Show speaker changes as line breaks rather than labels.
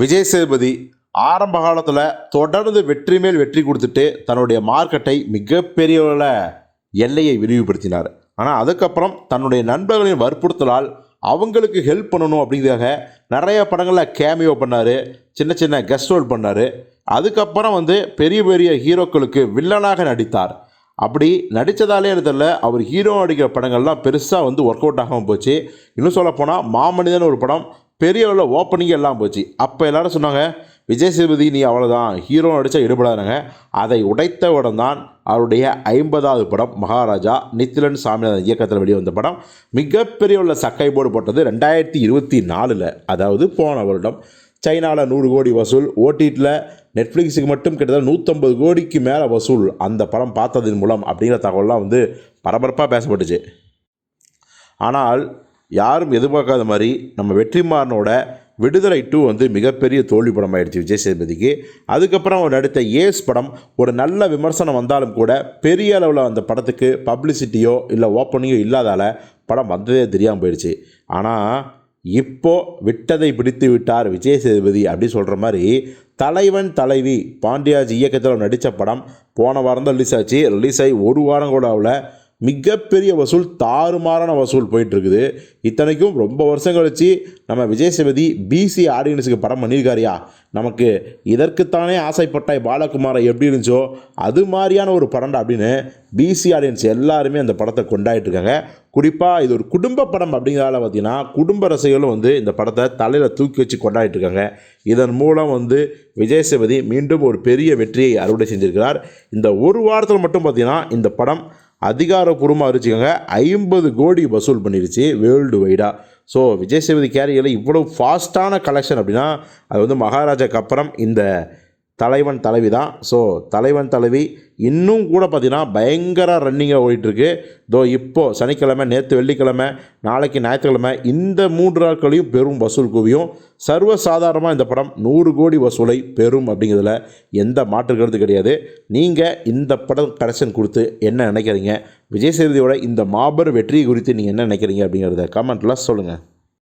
விஜய் சேதுபதி ஆரம்ப காலத்தில் தொடர்ந்து வெற்றி மேல் வெற்றி கொடுத்துட்டு தன்னுடைய மார்க்கெட்டை மிகப்பெரிய எல்லையை விரிவுபடுத்தினார். ஆனால் அதுக்கப்புறம் தன்னுடைய நண்பர்களின் வற்புறுத்தலால் அவங்களுக்கு ஹெல்ப் பண்ணணும் அப்படிங்கிறதாக நிறைய படங்களில் கேமியோ பண்ணார் சின்ன சின்ன கெஸ்ட் ரோல் பண்ணார். அதுக்கப்புறம் வந்து பெரிய பெரிய ஹீரோக்களுக்கு வில்லனாக நடித்தார். அப்படி நடித்ததாலே இடத்துல அவர் ஹீரோ நடிக்கிற படங்கள்லாம் பெருசாக வந்து ஒர்க் அவுட் ஆகாமல் போச்சு. இன்னும் சொல்லப்போனால் மாமனிதன் ஒரு படம் பெரிய அளவில் ஓப்பனிங் எல்லாம் போச்சு. அப்போ எல்லாரும் சொன்னாங்க விஜய் சேதுபதி நீ அவ்வளோதான் ஹீரோ நடித்தா ஈடுபடாதாங்க அதை உடைத்தவுடன் தான் அவருடைய ஐம்பதாவது படம் மகாராஜா நித்திலன் சாமிநாதன் இயக்கத்தில் வெளிவந்த படம். மிகப்பெரிய உள்ள சக்கை போர்டு போட்டது ரெண்டாயிரத்தி இருபத்தி நாலில் அதாவது போன வருடம். சைனாவில் நூறு கோடி வசூல். ஓடிடியில் நெட்ஃப்ளிக்ஸுக்கு மட்டும் கிட்டத்தட்ட நூற்றம்பது கோடிக்கு மேலே வசூல். அந்த படம் பார்த்ததன் மூலம் அப்படிங்கிற தகவல்லாம் வந்து பரபரப்பாக பேசப்பட்டுச்சு. ஆனால் யாரும் எதிர்பார்க்காத மாதிரி நம்ம வெற்றிமாறனோட விடுதலை டூ வந்து மிகப்பெரிய தோல்வி படம் ஆயிடுச்சு விஜய் சேதுபதிக்கு. அதுக்கப்புறம் அவர் நடித்த ஏஸ் படம் ஒரு நல்ல விமர்சனம் வந்தாலும் கூட பெரிய அளவில் அந்த படத்துக்கு பப்ளிசிட்டியோ இல்லை ஓப்பனிங்கோ இல்லாதால படம் வந்ததே தெரியாமல் போயிடுச்சு. ஆனால் இப்போ விட்டதை பிடித்து விட்டார் விஜய் சேதுபதி அப்படி சொல்கிற மாதிரி தலைவன் தலைவி பாண்டியாஜி இயக்கத்தில் நடித்த படம் போன வாரம் தான் ரிலீஸ் ஆச்சு. ரிலீஸ் ஆகி ஒரு வாரம் கூட ஆகல. மிகப்பெரிய வசூல் தாறுமாறான வசூல் போயிட்டுருக்குது. இத்தனைக்கும் ரொம்ப வருஷம் கழிச்சு நம்ம விஜய் சேபதி பிசி ஆடியன்ஸுக்கு படம் பண்ணியிருக்காரியா நமக்கு இதற்குத்தானே ஆசைப்பட்டாய் பாலகுமாரை எப்படி இருந்துச்சோ அது மாதிரியான ஒரு படம்டா அப்படின்னு பிசி ஆடியன்ஸ் எல்லாருமே அந்த படத்தை கொண்டாடிட்டு இருக்காங்க குறிப்பாக இது ஒரு குடும்ப படம் அப்படிங்கிறதால பார்த்தீங்கன்னா குடும்ப ரசிகர்களும் வந்து இந்த படத்தை தலையில் தூக்கி வச்சு கொண்டாடிட்டு இருக்காங்க இதன் மூலம் வந்து விஜய் சேபதி மீண்டும் ஒரு பெரிய வெற்றியை அறுவடை செஞ்சிருக்கிறார். இந்த ஒரு வாரத்தில் மட்டும் பார்த்திங்கன்னா இந்த படம் அதிகாரப்பூர்வமாக அறிவிச்சுக்கோங்க. ஐம்பது கோடி வசூல் பண்ணிருச்சு வேர்ல்டு வைடாக ஸோ விஜய் சேதுபதி கேரியரில் இவ்வளோ ஃபாஸ்ட்டான கலெக்ஷன் அப்படின்னா அது வந்து மகாராஜாக்கு அப்புறம் இந்த தலைவன் தலைவி தான். ஸோ தலைவன் தலைவி இன்னும் கூட பார்த்தீங்கன்னா பயங்கர ரன்னிங்காக ஓடிட்டுருக்கு. தோ இப்போது சனிக்கிழமை நேற்று வெள்ளிக்கிழமை நாளைக்கு ஞாயிற்றுக்கிழமை இந்த மூன்று நாட்களையும் பெரும் வசூல் குவியும். சர்வசாதாரணமாக இந்த படம் நூறு கோடி வசூலை பெறும் அப்படிங்கிறதுல எந்த மாற்று கிடையாது. நீங்கள் இந்த படம் கலெக்ஷன் கொடுத்து என்ன நினைக்கிறீங்க? விஜய் சேதுபதியோட இந்த மாபெரும் வெற்றி குறித்து நீங்கள் என்ன நினைக்கிறீங்க அப்படிங்கிறத கமெண்ட்டில் சொல்லுங்கள்